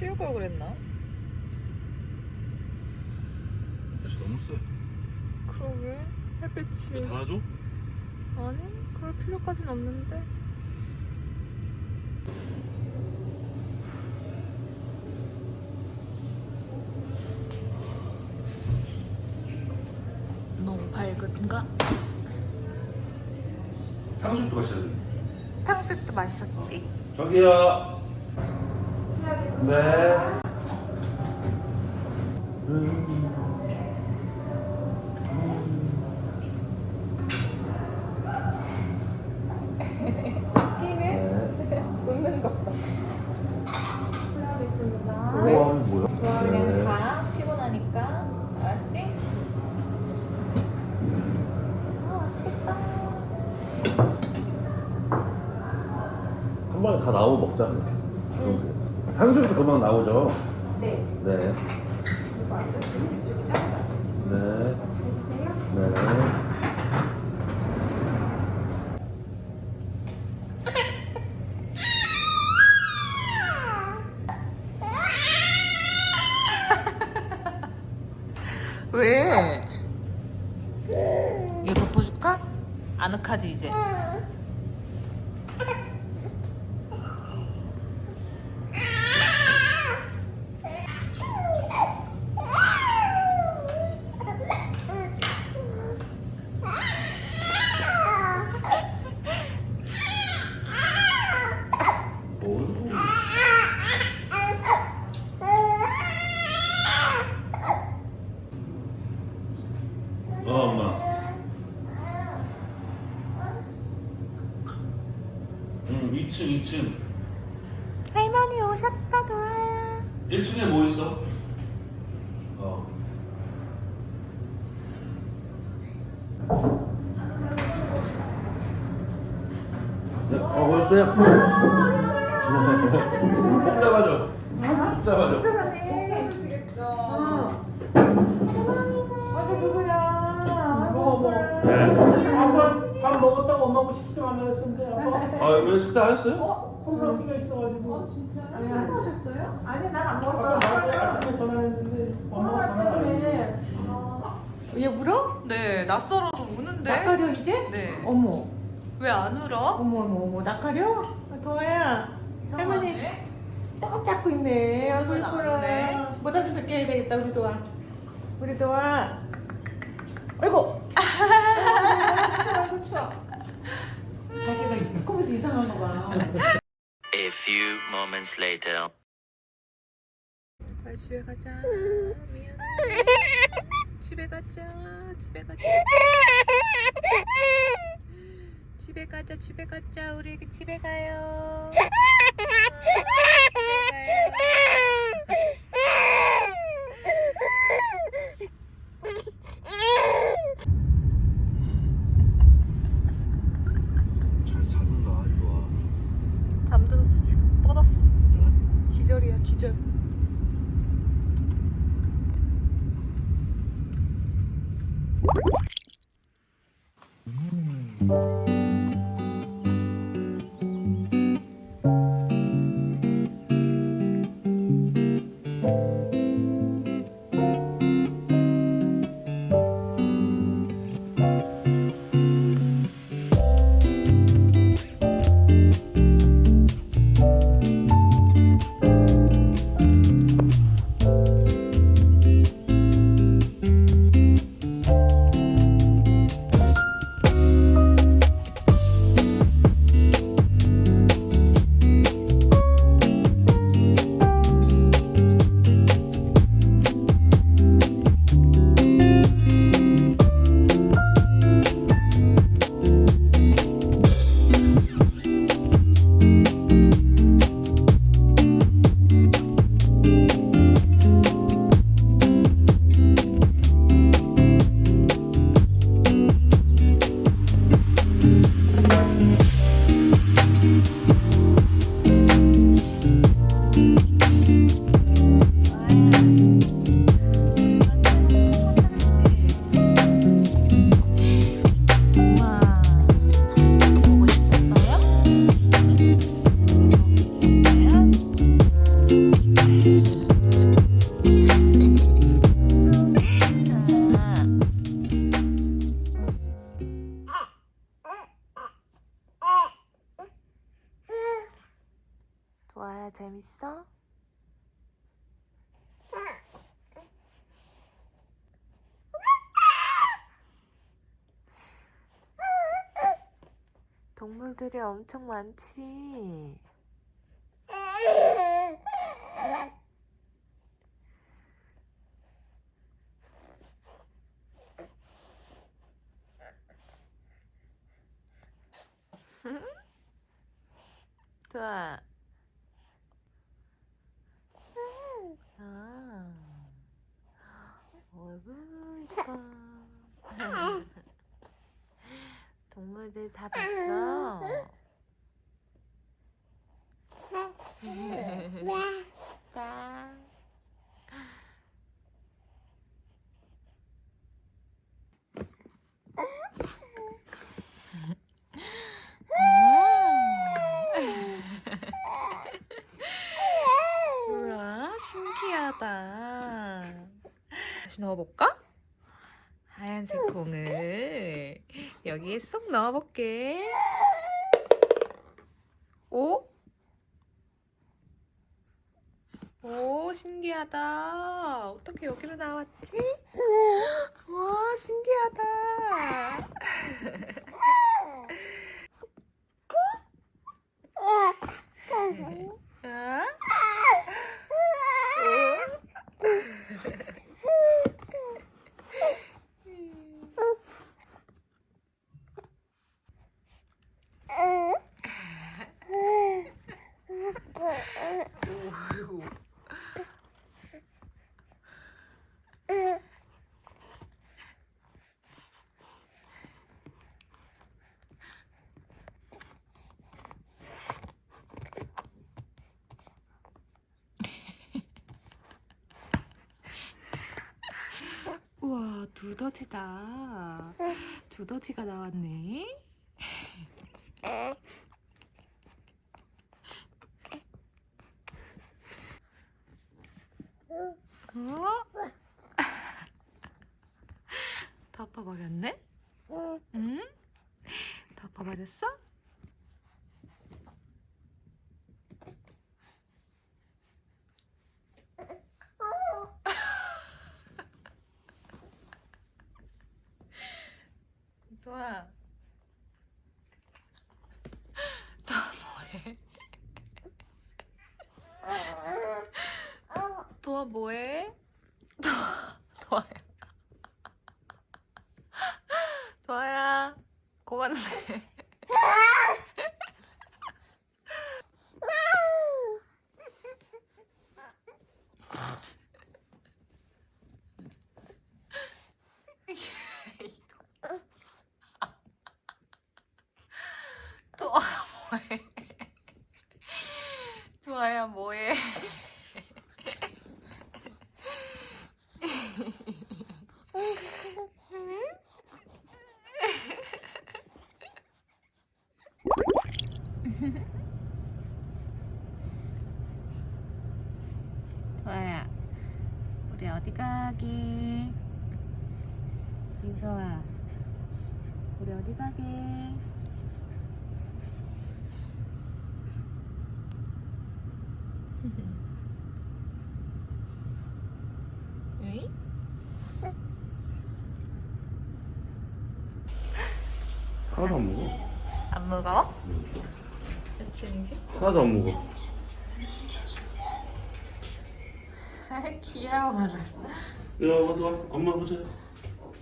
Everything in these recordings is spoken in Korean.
씌울 걸 그랬나? 날씨 너무 세. 그러게 햇빛이 왜 달아줘? 아니 그럴 필요까진 없는데 너무 밝은가? 탕수육도 마셔야 돼. 탕수육도 맛있었지? 저기요. 네. 웃는 거 하겠습니다. 왜? 우와, 이거 뭐야? 좋아 그냥 네. 자 피곤하니까 알았지? 아 맛있겠다 한 번에 다 나오면 먹자. 탕수육도 금방 나오죠? 네. 네. 네. 네. 왜? 얘 덮어줄까? 아늑하지 이제 어이구. 어, 엄마. 응, 2층, 2층. 할머니 오셨다 도아야 1층에 뭐 있어? 어. 네, 어, 보셨어요? 꼭 잡아줘. 꼭 잡아줘. 찾으시겠죠. 아그 누구야? 먹어 먹어. 네. 아빠 밥 먹었다고 엄마하고 식사 안 하셨는데 아빠 아, 왜 식사 하셨어요? 콜라비가 있어가지고 아니 하셨어요? 아니 난안 아까 먹었어. 나한테 아침에 전화했는데 엄마가 전화 안 했는데 얘 울어? 네 낯설어서 우는데 낯가려 이제? 네. 어머 왜 안 울어? 어머 어머 어머 낯가려? 아, 도아야 할머니 이상하네 딱 잡고 있네. 아이고 오늘은 안 오네. 이쁘라. 모자 좀 벗겨야 되겠다 우리 도아. 우리 도아. 아이고. 아이고 추워 아이고 추워. 가게가 있어. 꼬면서 이상한 거 봐. A few moments later. 빨리 집에 가자. 미안. 집에 가자. 집에 가자. 집에 가자. 집에 가자. 우리 집에 가요. 아, 집에 가요 음. 동물들이 엄청 많지. 좋아. 아. 어이구, 이뻐. 동물들 다 봤어. 자. 우와, 신기하다. 다시 넣어볼까? 하얀색 공을 여기에 쏙 넣어볼게. 오? 오, 신기하다. 어떻게 여기로 나왔지? 와, 신기하다. 아? 오이고. 우와 두더지다 두더지가 나왔네 어? 덮어버렸네? 응? 덮어버렸어? 도아 도아 뭐해? 도아 뭐해? 도아 도아야 도아야 고맙네 도아 뭐해? 도아야 뭐해? 도아야, 우리 어디 가게? 민서아, 우리 어디 가게? 응? 하나도 안 먹어. 안 무거워? 며칠이지? 하나도 안 먹어. 아 귀여워라 야, 와도 와. 엄마 보자.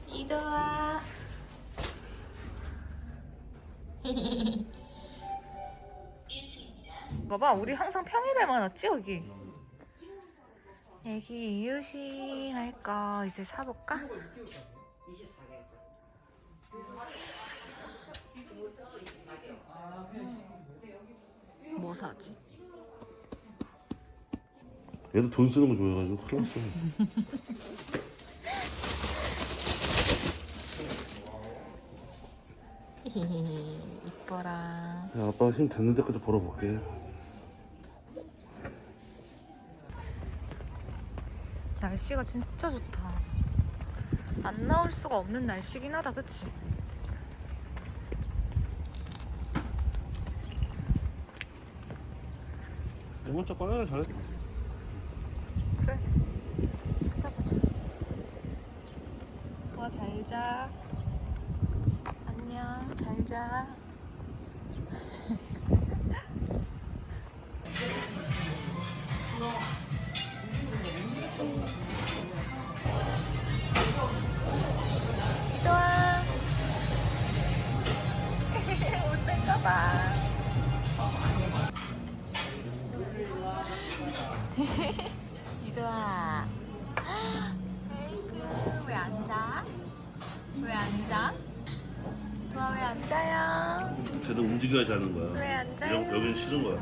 이도아 봐봐 우리 항상 평일에만 왔지 여기 애기 이유식 할거 이제 사볼까? 뭐 사지? 얘도 돈 쓰는 거 좋아해가지고 큰일 났어. 이뻐라 야, 아빠 힘 닿는 데까지 벌어볼게. 날씨가 진짜 좋다 안 나올 수가 없는 날씨긴 하다 그치? 이번 주 꺼내는 잘했다. 그래 찾아보자 도아 잘 자. 안녕. 잘 자 앉아요? 쟤도 움직여야지 하는 거야. 왜 앉아요? 여, 여긴 싫은 거야.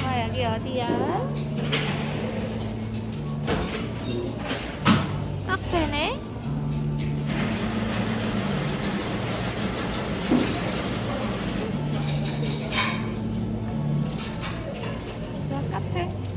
도아 여기 어디야? 카페네? 카페